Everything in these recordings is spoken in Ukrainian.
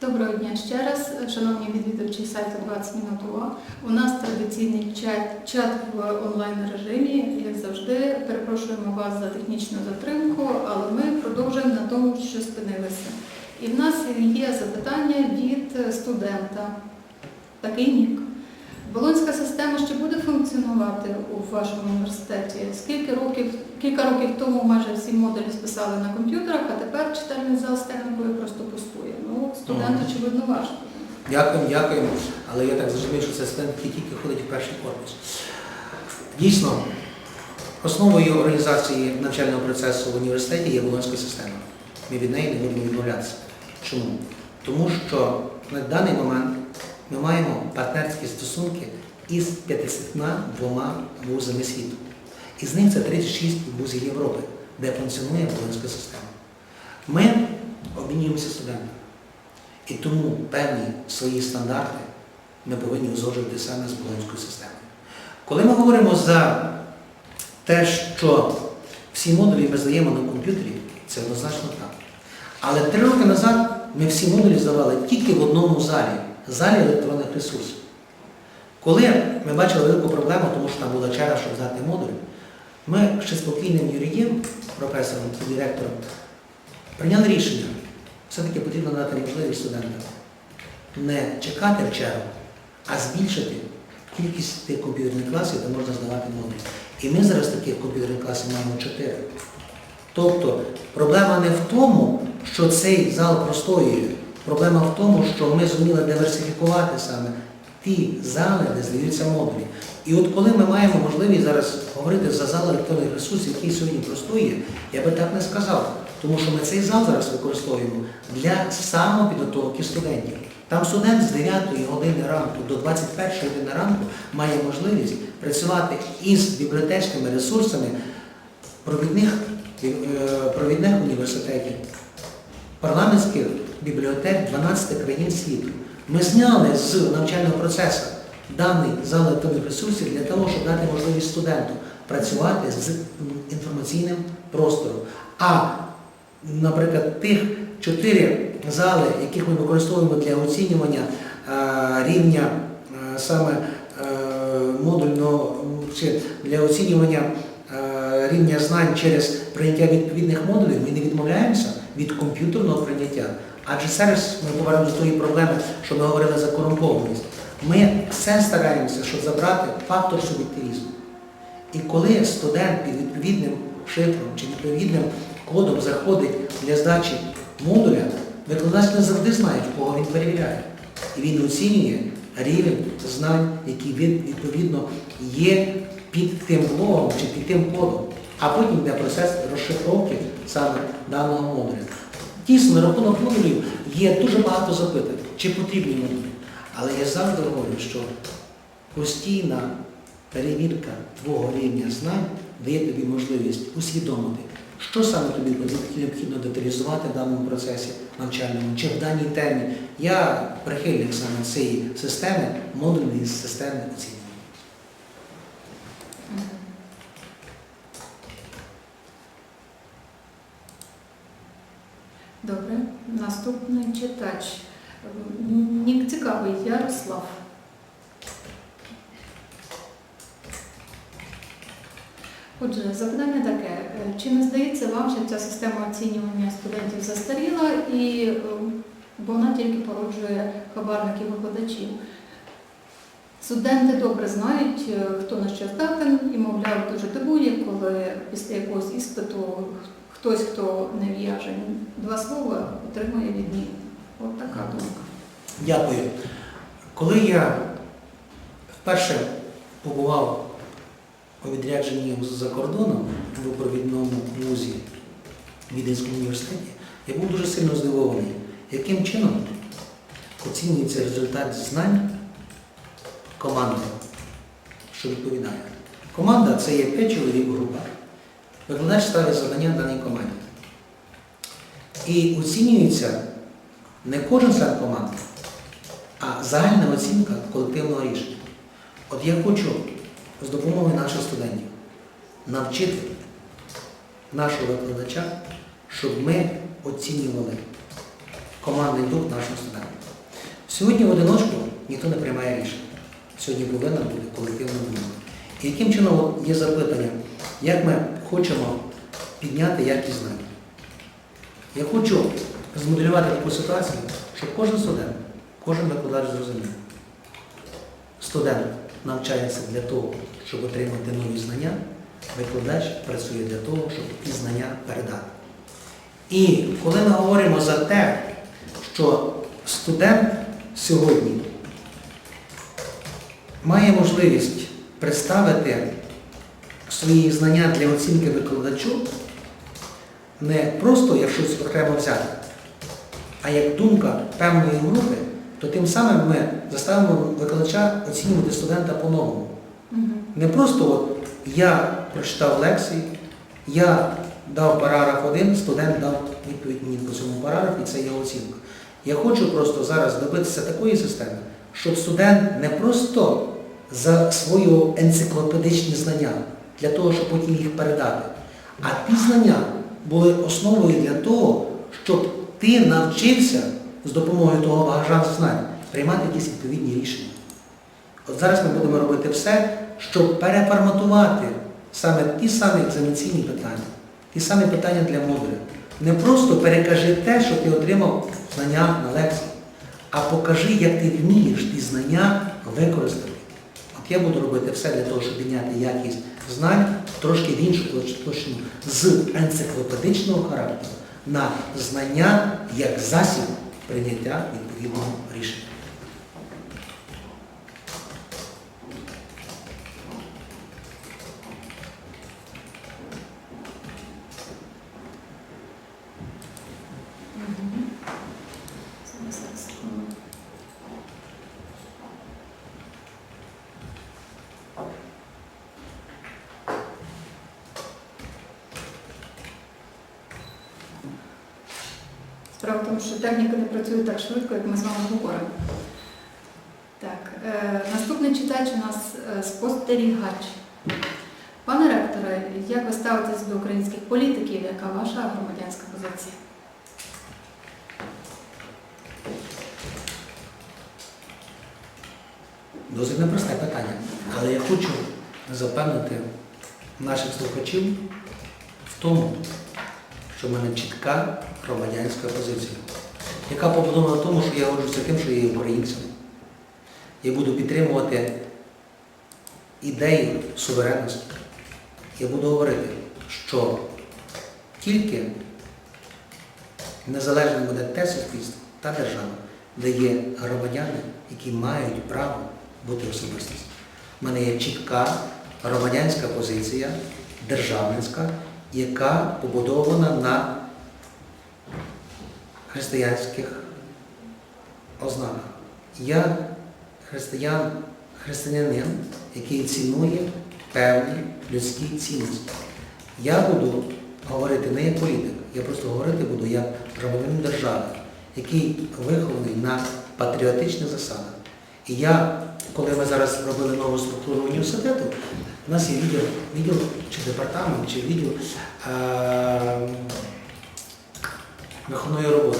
Доброго дня ще раз, шановні відвідувачі сайту 20 минут УА. У нас традиційний чат, чат в онлайн режимі. Як завжди, перепрошуємо вас за технічну затримку, але ми продовжуємо на тому, що спинилися. І в нас є запитання від студента. Такий нік. Болонська система ще буде функціонувати у вашому університеті? Скільки років, кілька років тому майже всі модулі списали на комп'ютерах, а тепер читальний зал з технікою просто пустує. Ну, студент, очевидно, ваш. Дякуємо, дякуємо. Але я так зрозумів, що це студент, який тільки ходить в перший корпус. Дійсно, основою організації навчального процесу в університеті є Болонська система. Ми від неї не будемо відмовлятися. Чому? Тому що на даний момент ми маємо партнерські стосунки із 52 вузами світу. Із них це 36 вузів Європи, де функціонує Болонська система. Ми обмінюємося студентами. І тому певні свої стандарти ми повинні узгоджувати саме з Болонською системою. Коли ми говоримо за те, що всі модулі ми здаємо на комп'ютері, це однозначно так. Але три роки назад ми всі модулі здавали тільки в одному залі залі електронних ресурсів. Коли ми бачили велику проблему, тому що там була черга, щоб здати модуль, ми ще спокійним Юрієм, професором і директором, прийняли рішення, все-таки потрібно дати можливість студентам не чекати в чергу, а збільшити кількість тих комп'ютерних класів, де можна здавати модулі. І ми зараз таких комп'ютерних класів маємо чотири. Тобто проблема не в тому, що цей зал простоює. Проблема в тому, що ми зуміли диверсифікувати саме ті зали, де здаються модулі. І от коли ми маємо можливість зараз говорити за зал електронних ресурсів, який сьогодні простоює, я би так не сказав. Тому що ми цей зал зараз використовуємо для самопідготовки студентів. Там студент з 9 години ранку до 21 години ранку має можливість працювати із бібліотечними ресурсами провідних, е, провідних університетів, парламентських бібліотек 12 країн світу. Ми зняли з навчального процесу даний зал електронних ресурсів для того, щоб дати можливість студенту працювати з інформаційним простором. А, наприклад, тих чотири зали, яких ми використовуємо для оцінювання рівня саме модульного для оцінювання рівня знань через прийняття відповідних модулів, ми не відмовляємося від комп'ютерного прийняття. Адже зараз ми повернемо до тої проблеми, що ми говорили за корумпованість. Ми все стараємося, щоб забрати фактор суб'єктивізму. І коли студент під відповідним шифром чи відповідним кодом заходить для здачі модуля, викладач не завжди знає, кого він перевіряє. І він оцінює рівень знань, який він відповідно є під тим блогом чи під тим кодом. А потім йде процес розшифровки саме даного модуля. Дійсно, рахунок модулів є дуже багато запитань, чи потрібні модулі. Але я завжди говорю, що постійна перевірка твого рівня знань дає тобі можливість усвідомити, що саме тобі необхідно деталізувати в даному процесі навчальному чи в даній темі. Я прихильник саме цієї системи, модульної системи оцінювання. Добре. Наступний читач. Нік цікавий, Ярослав. Отже, запитання таке. Е, Чи не здається вам, що ця система оцінювання студентів застаріла і е, бо вона тільки породжує хабарників викладачів? Студенти добре знають, е, хто на що здатен, і, мовляв, дуже дивує, коли після якогось іспиту хтось, хто не в'яже два слова, отримує відміну. От така думка. Дякую. Коли я вперше побував у відрядженні за кордоном в провідному вузі Віденському університеті, я був дуже сильно здивований, яким чином оцінюється результат знань команди, що відповідає. Команда це є 5 чоловік група. Викладач ставить завдання даній команді. І оцінюється не кожен член команди, а загальна оцінка колективного рішення. От я хочу з допомогою наших студентів навчити нашого викладача, щоб ми оцінювали командний дух нашого студента. Сьогодні в одиночку ніхто не приймає рішення. Сьогодні повинна бути колективна думка. І яким чином є запитання, як ми хочемо підняти якість знань? Я хочу змоделювати таку ситуацію, щоб кожен студент, кожен викладач зрозумів. Студент навчається для того, щоб отримати нові знання, викладач працює для того, щоб ті знання передати. І коли ми говоримо за те, що студент сьогодні має можливість представити свої знання для оцінки викладачу, не просто як щось окремо взяти, а як думка певної групи, то тим самим ми заставимо викладача оцінювати студента по-новому. Мгм. Не просто от я прочитав лекції, я дав параграф один, студент дав відповідь мені по цьому параграфу, і це є оцінка. Я хочу просто зараз добитися такої системи, щоб студент не просто за свої енциклопедичні знання, для того, щоб потім їх передати, а ті знання були основою для того, щоб ти навчився з допомогою того багажа знань приймати якісь відповідні рішення. От зараз ми будемо робити все, щоб переформатувати саме ті самі екзаменаційні питання, ті самі питання для модуля. Не просто перекажи те, що ти отримав знання на лекції, а покажи, як ти вмієш ті знання використати. Я буду робити все для того, щоб підняти якість знань трошки в іншу точну з енциклопедичного характеру на знання як засіб прийняття відповідного рішення. Мгм. Зараз, зараз, секунду. Справа в тому, що техніка не працює так швидко, як ми з вами говоримо. Так, е, наступний читач у нас е, спостерігач. Пане ректоре, як ви ставитесь до українських політиків? Яка ваша громадянська позиція? Досить непросте питання. Але я хочу запевнити наших слухачів в тому, що в мене чітка громадянська позиція, яка побудована на тому, що я горжуся тим, що я є українцем. Я буду підтримувати ідеї суверенності. Я буду говорити, що тільки незалежним буде те суспільство, та держава, де є громадяни, які мають право бути особистістю. У мене є чітка громадянська позиція, державницька, яка побудована на християнських ознаках. Я християн, християнин, який цінує певні людські цінності. Я буду говорити не як політик, я просто говорити буду як громадянин держави, який вихований на патріотичних засадах. І я, коли ми зараз робили нову структуру університету, у нас є відділ, відділ чи департамент, чи відділ е, виховної роботи.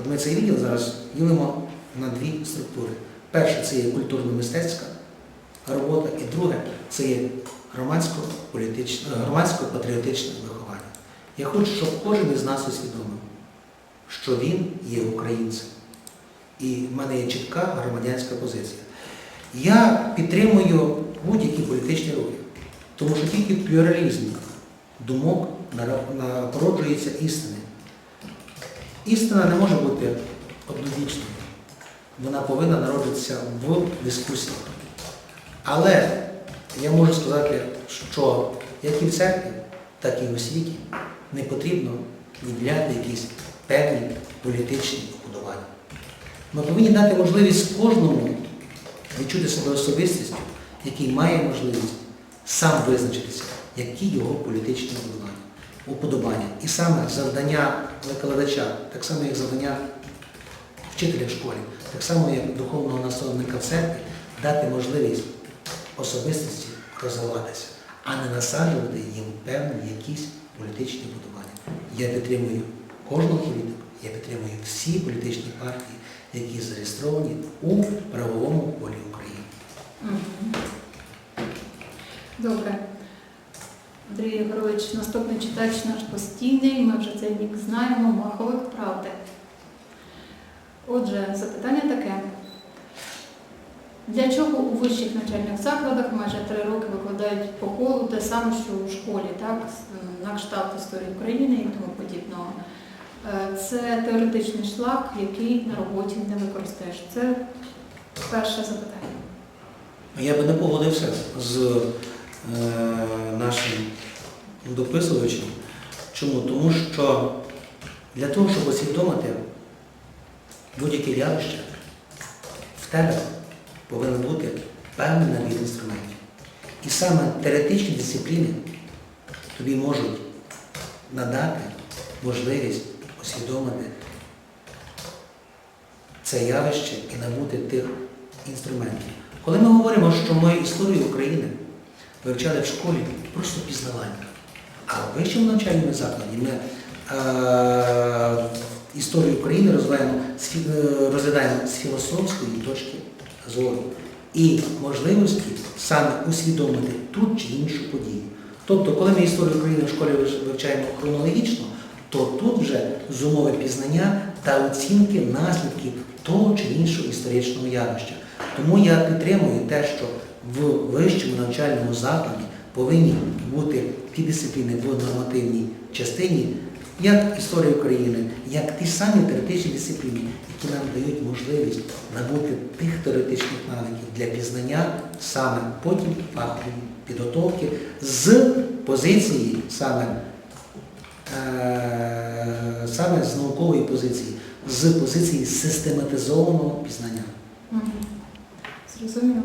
От ми цей відділ зараз ділимо на дві структури. Перше це є культурно-мистецька робота, і друге це є громадсько-патріотичне виховання. Я хочу, щоб кожен із нас усвідомив, що він є українцем. І в мене є чітка громадянська позиція. Я підтримую будь-які політичні рухи, тому що тільки в плюралізмі думок нара- на- істини. Істина не може бути однозначною. Вона повинна народитися в дискусіях. Але я можу сказати, що як і в церкві, так і в освіті не потрібно відділяти якісь певні політичні вбудування. Ми повинні дати можливість кожному відчути себе особистістю, який має можливість сам визначитися, які його політичні уподобання. І саме завдання викладача, так само як завдання вчителя в школі, так само як духовного наставника в церкві, дати можливість особистості розвиватися, а не насаджувати їм певні якісь політичні будування. Я підтримую кожного політика, я підтримую всі політичні партії, які зареєстровані у правовому полі України. Добре. Андрій Ігорович, наступний читач наш постійний, ми вже цей нік знаємо, Маховик правди. Отже, запитання таке. Для чого у вищих навчальних закладах майже три роки викладають по колу те саме, що у школі, так, на кшталт історії України і тому подібного? Е, Це теоретичний шлак, який на роботі не використаєш. Це перше запитання. Я би не погодився з нашим дописувачем. Чому? Тому що для того, щоб усвідомити будь-яке явище, в тебе повинен бути певний набір інструментів. І саме теоретичні дисципліни тобі можуть надати можливість усвідомити це явище і набути тих інструментів. Коли ми говоримо, що ми історію України вивчали в школі просто пізнавання, а в вищому навчальному закладі ми е, історію України розвиваємо, з е, розглядаємо з філософської точки зору і можливості саме усвідомити ту чи іншу подію. Тобто, коли ми історію України в школі вивчаємо хронологічно, то тут вже з умови пізнання та оцінки наслідків того чи іншого історичного явища. Тому я підтримую те, що в вищому навчальному закладі повинні бути ті дисципліни в нормативній частині, як історія України, як ті самі теоретичні дисципліни, які нам дають можливість набути тих теоретичних навиків для пізнання саме потім фахової підготовки з позиції саме, е, саме з наукової позиції, з позиції систематизованого пізнання. Зрозуміло.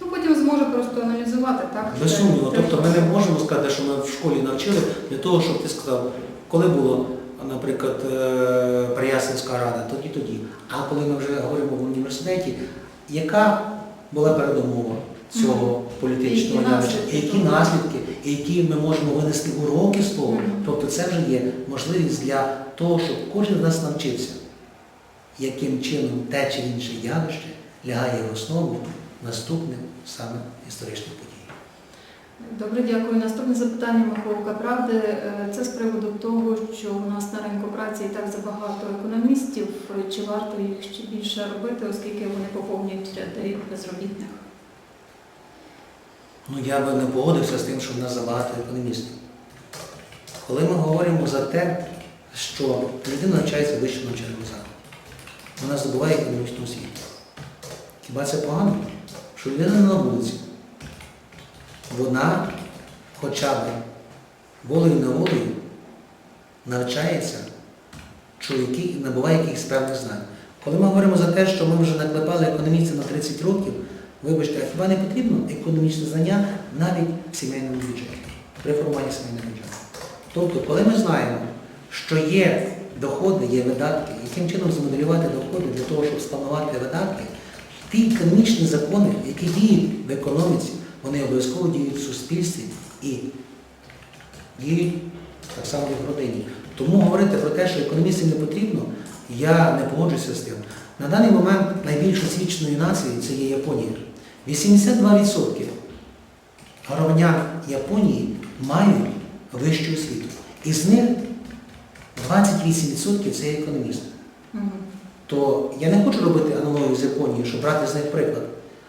Ну, потім зможе просто аналізувати, так? Без Це- сумніву. це Тобто ми не можемо сказати, що ми в школі навчили для того, щоб ти сказав, коли було, наприклад, е, рада, тоді тоді. А коли ми вже говоримо в університеті, яка була передумова цього політичного явища, і які наслідки, і які ми можемо винести уроки з того. Тобто це вже є можливість для того, щоб кожен з нас навчився, яким чином те чи інше явище лягає в основу наступним саме історичним подіям. Добре, дякую. Наступне запитання Маховка правди. Е, Це з приводу того, що у нас на ринку праці і так забагато економістів. Чи варто їх ще більше робити, оскільки вони поповнюють ряди безробітних? Ну, я би не погодився з тим, що в нас забагато економістів. Коли ми говоримо за те, що людина навчається в вищому навчальному вона здобуває економічну освіту. Хіба це погано? Що людина на вулиці, вона хоча б волею неволею навчається, чоловіки набуває якихось певних знань. Коли ми говоримо за те, що ми вже наклепали економістів на 30 років, Вибачте, хіба не потрібно економічне знання навіть в сімейному бюджеті, при формуванні сімейного бюджету? Тобто, коли ми знаємо, що є доходи, є видатки, яким чином змоделювати доходи для того, щоб спланувати видатки, ті економічні закони, які діють в економіці, вони обов'язково діють в суспільстві і діють так само і в родині. Тому говорити про те, що економістів не потрібно, я не погоджуся з тим. На даний момент найбільш освіченою нацією це є Японія. 82% громадян Японії мають вищу освіту. Із них 28% це економісти. То я не хочу робити аналогію з Японією, щоб брати з них приклад,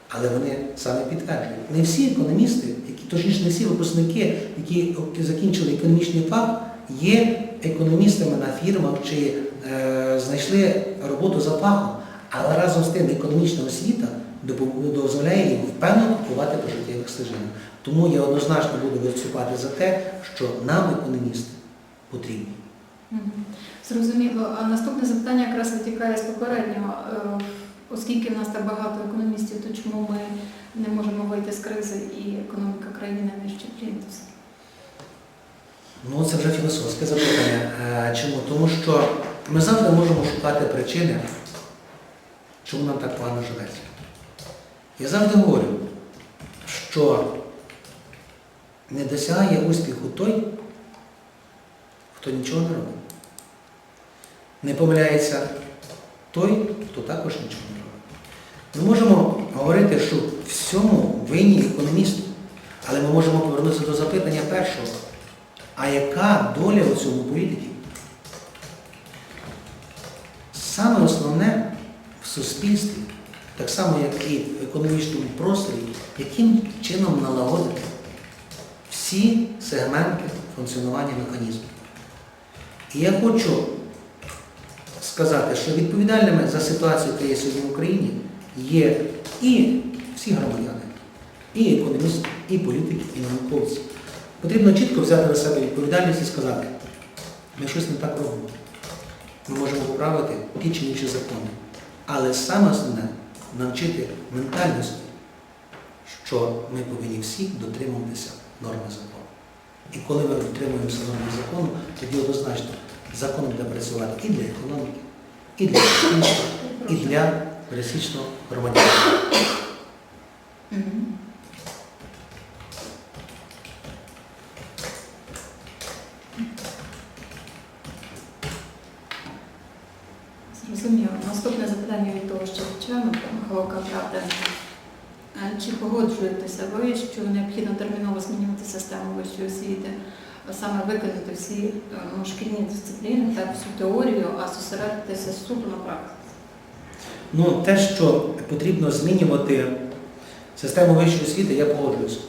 але вони саме підтверджують. Не всі економісти, які, точніше не всі випускники, які закінчили економічний фах, є економістами на фірмах чи е, знайшли роботу за фахом, але разом з тим економічна освіта дозволяє їм впевнено купувати по життєвих стежинах. Тому я однозначно буду виступати за те, що нам економісти потрібні. Зрозуміло. А наступне запитання якраз витікає з попереднього. Е, Оскільки в нас так багато економістів, то чому ми не можемо вийти з кризи і економіка країни нижче плінтуса? Ну, це вже філософське запитання. Е, Чому? Тому що ми завжди можемо шукати причини, чому нам так погано живеться. Я завжди говорю, що не досягає успіху той, хто нічого не робить. Не помиляється той, хто також нічого не робить. Ми можемо говорити, що всьому винні економісти, але ми можемо повернутися до запитання першого. А яка доля у цьому політиків? Саме основне в суспільстві, так само як і в економічному просторі, яким чином налагодити всі сегменти функціонування механізму. І я хочу сказати, що відповідальними за ситуацію, яка є сьогодні в Україні, є і всі громадяни, і економісти, і політики, і науковці. Потрібно чітко взяти на себе відповідальність і сказати, ми щось не так робимо. Ми можемо поправити ті чи інші закони. Але саме основне навчити ментальності, що ми повинні всі дотримуватися норми закону. І коли ми дотримуємося норми закону, тоді однозначно закон буде працювати і для економіки, і для суспільства, і для пересічного громадянина. Мгм. Зрозуміло. Наступне запитання від того, що членом правда. Чи погоджуєтеся ви, що необхідно терміново змінювати систему вищої освіти, саме виконати всі е, шкільні дисципліни та всю теорію, а зосередитися суто на практиці? Ну, те, що потрібно змінювати систему вищої освіти, я погоджуюся.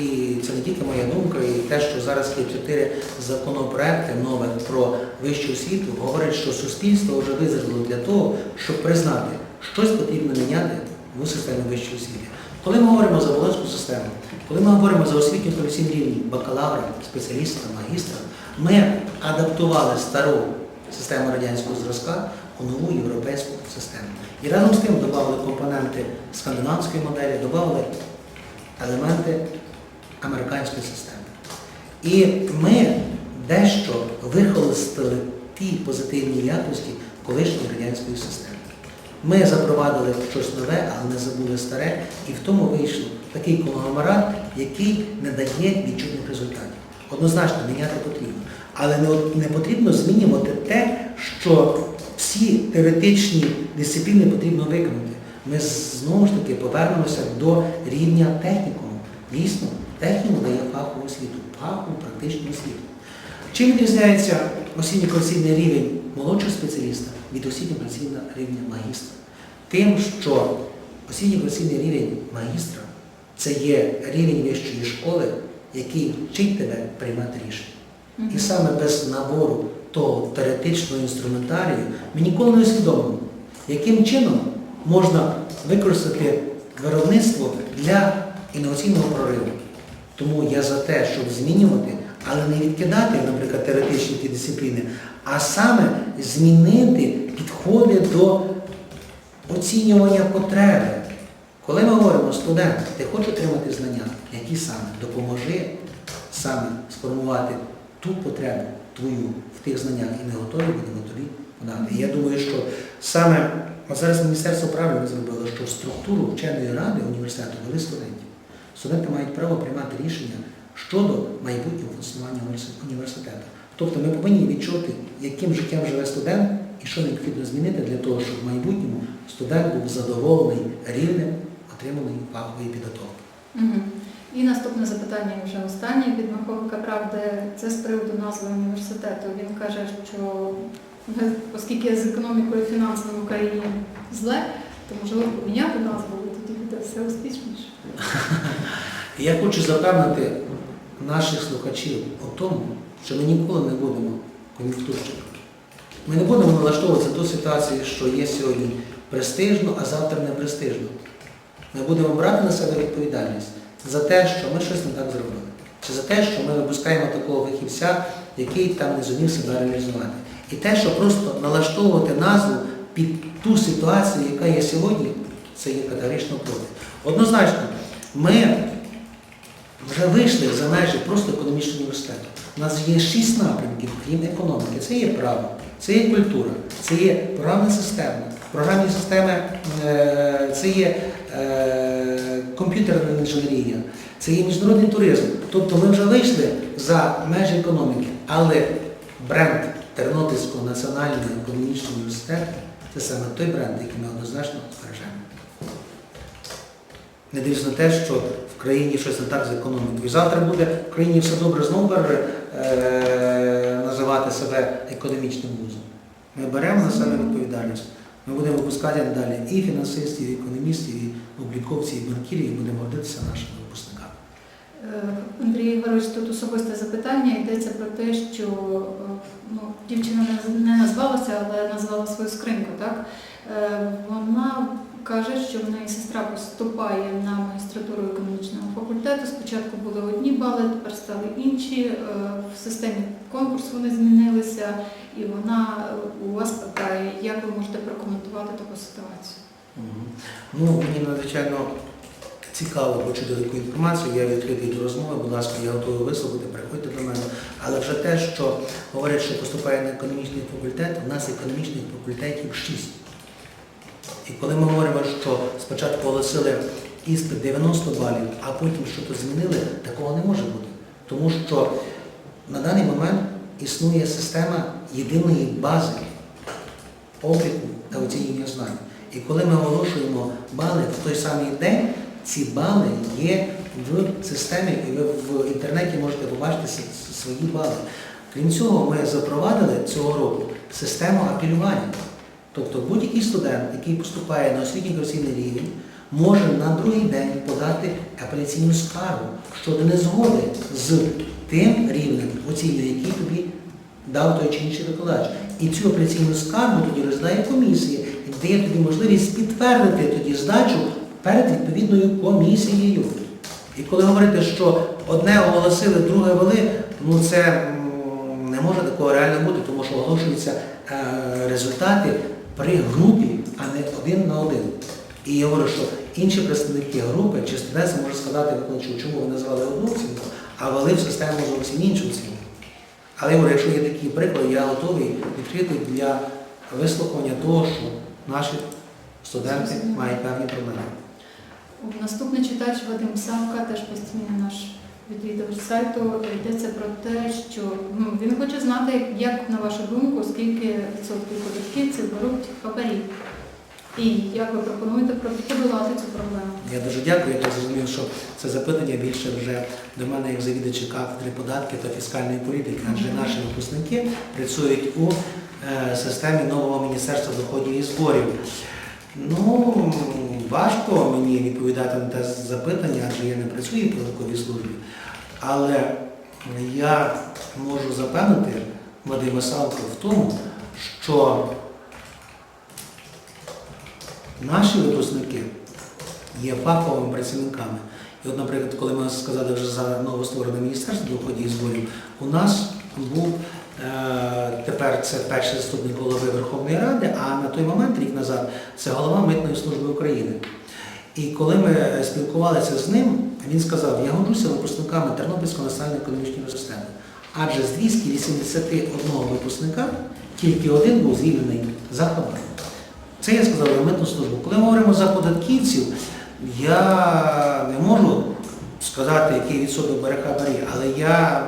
І це не тільки моя думка, і те, що зараз є чотири законопроекти нових про вищу освіту, говорять, що суспільство вже визріло для того, щоб признати, щось потрібно міняти в системі вищої освіти. Коли ми говоримо за волонську систему, коли ми говоримо за освітньо професійний рівень бакалавра, спеціаліста, магістра, ми адаптували стару систему радянського зразка у нову європейську систему. І разом з тим додали компоненти скандинавської моделі, додали елементи американської системи. І ми дещо вихолостили ті позитивні якості колишньої радянської системи. Ми запровадили щось нове, але не забули старе, і в тому вийшов такий конгломерат, який не дає відчутних результатів. Однозначно міняти потрібно. Але не, потрібно змінювати те, що всі теоретичні дисципліни потрібно виконати. Ми знову ж таки повернемося до рівня технікуму. Дійсно, технікум дає фахову освіту, фахову практичну освіту. Чим відрізняється освітньо-професійний рівень молодшого спеціаліста від освітньо-професійного рівня магістра? Тим, що освітньо-професійний рівень магістра це є рівень вищої школи, який вчить тебе приймати рішення. І саме без набору того теоретичного інструментарію ми ніколи не усвідомимо, яким чином можна використати виробництво для інноваційного прориву. Тому я за те, щоб змінювати, але не відкидати, наприклад, теоретичні ті дисципліни, а саме змінити підходи до оцінювання потреби. Коли ми говоримо, студент, ти хочеш отримати знання, які саме допоможи саме сформувати ту потребу твою в тих знаннях і ми готові будемо тобі подати. І я думаю, що саме от зараз Міністерство правильно зробило, що структуру вченої ради університету вели студентів. Студенти мають право приймати рішення щодо майбутнього функціонування університету. Тобто ми повинні відчути, яким життям живе студент і що необхідно змінити для того, щоб в майбутньому студент був задоволений рівнем отриманої фахової підготовки. Мгм. І наступне запитання вже останнє від Маховика Правди. Це з приводу назви університету. Він каже, що оскільки з економікою і фінансами в Україні зле, то можливо поміняти назву, і тоді буде все успішніше. Я хочу запевнити наших слухачів у тому, що ми ніколи не будемо кон'юнктурщиками. Ми не будемо налаштовуватися ту ситуацію, що є сьогодні престижно, а завтра не престижно. Ми будемо брати на себе відповідальність за те, що ми щось не так зробили. Чи за те, що ми випускаємо такого фахівця, який там не зумів себе реалізувати. І те, що просто налаштовувати назву під ту ситуацію, яка є сьогодні, це є категорично проти. Однозначно, ми вже вийшли за межі просто економічного університету. У нас є шість напрямків, крім економіки. Це є право, це є культура, це є програмна система, програмні системи, е, це є е, комп'ютерна інженерія, це є міжнародний туризм. Тобто ми вже вийшли за межі економіки, але бренд Тернопільського національного економічного університету це саме той бренд, який ми однозначно бережемо. Не дивлячись на те, що в країні щось не так з економікою. Завтра буде в країні все добре знову бере, називати себе економічним вузом. Ми беремо на себе відповідальність. Ми будемо випускати далі і фінансистів, і економістів, і обліковців, і банкірів, і будемо гордитися нашими випускниками. Е, Андрій Ігорович, тут особисте запитання. Йдеться про те, що е, ну, дівчина не- назвалася, але назвала свою скриньку. Так? Е, Вона каже, що в неї сестра поступає на магістратуру економічного факультету. Спочатку були одні бали, тепер стали інші. Е, В системі конкурсу вони змінилися, і вона е, у вас питає, як ви можете прокоментувати таку ситуацію. Ну, мені надзвичайно цікаво почути таку інформацію. Я відкритий до розмови, будь ласка, я готовий вислухати, приходьте до мене. Але вже те, що говорять, що поступає на економічний факультет, у нас економічних факультетів шість. І коли ми говоримо, що спочатку оголосили іспит 90 балів, а потім щось змінили, такого не може бути. Тому що на даний момент існує система єдиної бази обліку та оцінювання знань. І коли ми оголошуємо бали в той самий день, ці бали є в системі, і ви в інтернеті можете побачити свої бали. Крім цього, ми запровадили цього року систему апелювання. Тобто будь-який студент, який поступає на освітній професійний рівень, може на другий день подати апеляційну скаргу щодо незгоди з тим рівнем оцінювання, який тобі дав той чи інший викладач. І цю апеляційну скаргу тоді розглядає комісія і дає тобі можливість підтвердити тоді здачу перед відповідною комісією. І коли говорити, що одне оголосили, друге вели, ну це не може такого реально бути, тому що оголошуються е, результати при групі, а не один на один. І я говорю, що інші представники групи чи студенти можуть сказати викладачу, чому ви назвали одну оцінку, а вели в систему зовсім іншу оцінку. Але я говорю, якщо є такі приклади, я готовий відкрити для вислухання того, що наші студенти мають певні проблеми. Наступний читач Вадим Савка, теж постійний наш відвідувач сайту, йдеться про те, що ну, він хоче знати, як на вашу думку, скільки відсотків податківців беруть хабарі. І як ви пропонуєте про- подолати цю проблему? Я дуже дякую. Я так зрозумів, що це запитання більше вже до мене як завідувача кафедри податків та фіскальної політики, адже наші випускники працюють у е, системі нового Міністерства доходів і зборів. Ну, важко мені відповідати на те запитання, адже я не працюю в податковій службі. Але я можу запевнити Вадима Савка в тому, що наші випускники є фаховими працівниками. І от, наприклад, коли ми сказали вже за новостворене міністерство доходів і зборів, у нас був тепер це перший заступник голови Верховної Ради, а на той момент, рік назад, це голова Митної служби України. І коли ми спілкувалися з ним, він сказав, я горжуся випускниками Тернопільського національного економічного університету. Адже з 281 випускника тільки один був звільнений за хабар. Це я сказав про митну службу. Коли ми говоримо за податківців, я не можу сказати, який відсоток бере хабарі, але я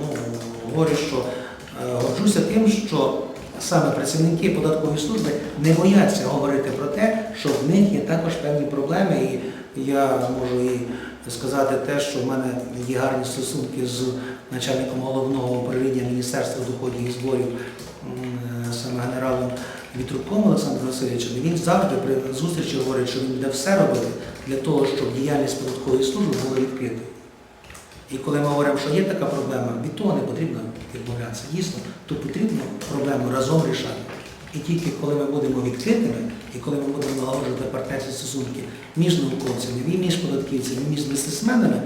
ну, говорю, що е, горджуся тим, що саме працівники податкової служби не бояться говорити про те, що в них є також певні проблеми. І я можу і сказати те, що в мене є гарні стосунки з начальником головного управління Міністерства доходів і зборів, саме генералом Вітруком Олександром Васильовичем. Він завжди при зустрічі говорить, що він буде все робити для того, щоб діяльність податкової служби була відкритою. І коли ми говоримо, що є така проблема, від того не потрібно відмовлятися. Дійсно, то потрібно проблему разом рішати. І тільки коли ми будемо відкритими, і коли ми будемо налагоджувати партнерські стосунки між науковцями, і між податківцями, і між бізнесменами,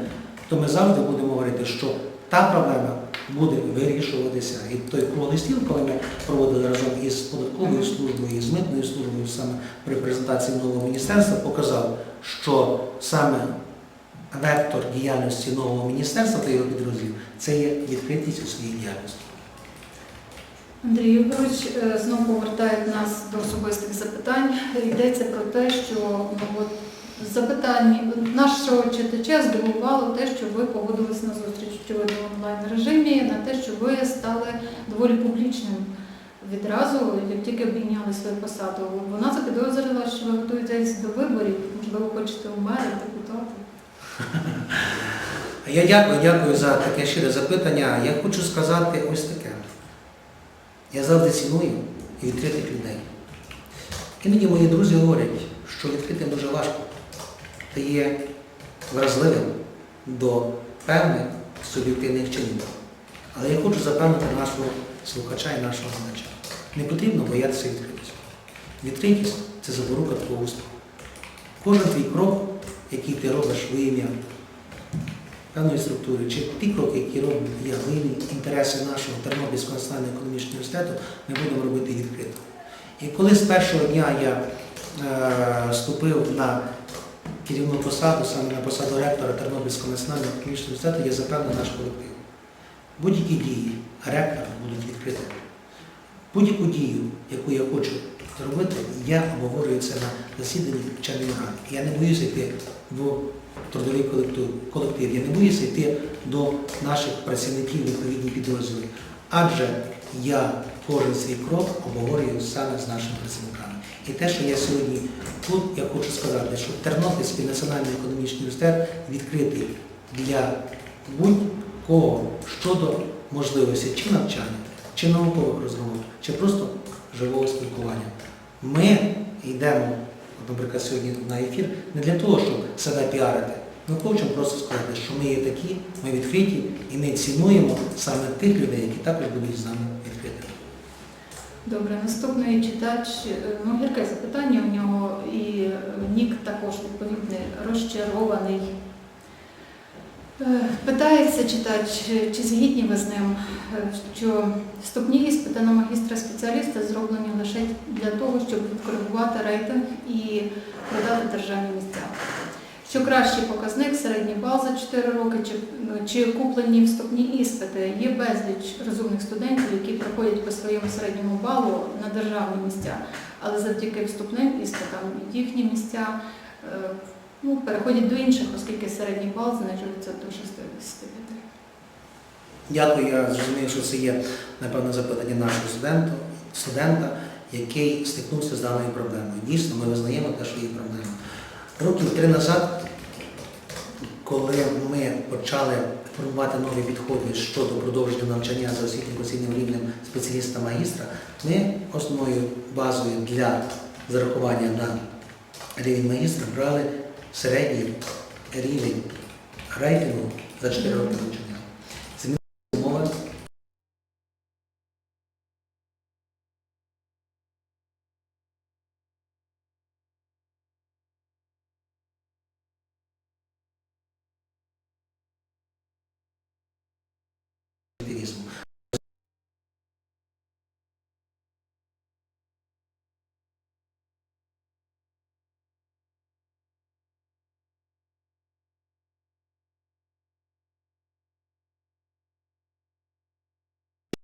то ми завжди будемо говорити, що та проблема буде вирішуватися. І той круглий стіл, коли ми проводили разом із податковою службою, і з митною службою, саме при презентації нового міністерства, показав, що саме вектор діяльності нового міністерства та його підрозділів це є відкритість у своїй діяльності. Андрій Ігорович е, знову повертає нас до особистих запитань. Йдеться про те, що ну, запитання нашого читача здивувало те, що ви погодились на зустріч в онлайн режимі, на те, що ви стали доволі публічним відразу, як тільки обійняли свою посаду. Вона запідозрила, що ви готуєтесь до виборів, можливо, хочете у мери, депутати. Я дякую, дякую за таке щире запитання. Я хочу сказати ось таке. Я завжди ціную відкритих людей. Іноді мої друзі говорять, що відкритим дуже важко. Ти є вразливим до певних суб'єктивних чинів. Але я хочу запевнити нашого слухача і нашого глядача. Не потрібно боятися відкритості. Відкритість це запорука твого успіху. Кожен твій крок, який ти робиш в ім'я певної структури, чи ті кроки, які роблять є глибні інтереси нашого Тернопільського національного економічного університету, ми будемо робити відкрито. І коли з першого дня я е, вступив на керівну посаду, саме на посаду ректора Тернопільського національного економічного університету, я запевнив наш колектив. Будь-які дії ректора будуть відкриті. Будь-яку дію, яку я хочу зробити, я обговорюю це на засіданні вченої ради. Я не боюся йти в трудовий колектив. Я не боюся йти до наших працівників відповідні підрозділи. Адже я кожен свій крок обговорюю саме з нашими працівниками. І те, що я сьогодні тут, я хочу сказати, що Тернопільський національний економічний університет відкритий для будь-кого щодо можливості чи навчання, чи наукових розмов, чи просто живого спілкування. Ми йдемо, наприклад, сьогодні на ефір не для того, щоб себе піарити. Ми хочемо просто сказати, що ми є такі, ми відкриті і ми цінуємо саме тих людей, які також будуть з нами відкритими. Добре, наступний читач, е, ну яке запитання у нього, і е, нік також відповідний, розчарований. Е, Питається читач, чи згідні ви з ним, е, що вступні іспити на магістра спеціаліста зроблені лише для того, щоб відкоригувати рейтинг і продати державні місця. Що кращий показник, середній бал за 4 роки, чи, ну, чи куплені вступні іспити. Є безліч розумних студентів, які проходять по своєму середньому балу на державні місця, але завдяки вступним іспитам їхні місця е, ну, переходять до інших, оскільки середній бал знижується до 65. Дякую, я зрозумів, що це є, напевно, запитання нашого студента, студента, який стикнувся з даною проблемою. Дійсно, ми визнаємо те, що є проблема. Років три назад, коли ми почали формувати нові підходи щодо продовження навчання за освітньо-професійним рівнем спеціаліста-магістра, ми основною базою для зарахування на рівень магістра брали середній рівень рейтингу за 4 роки.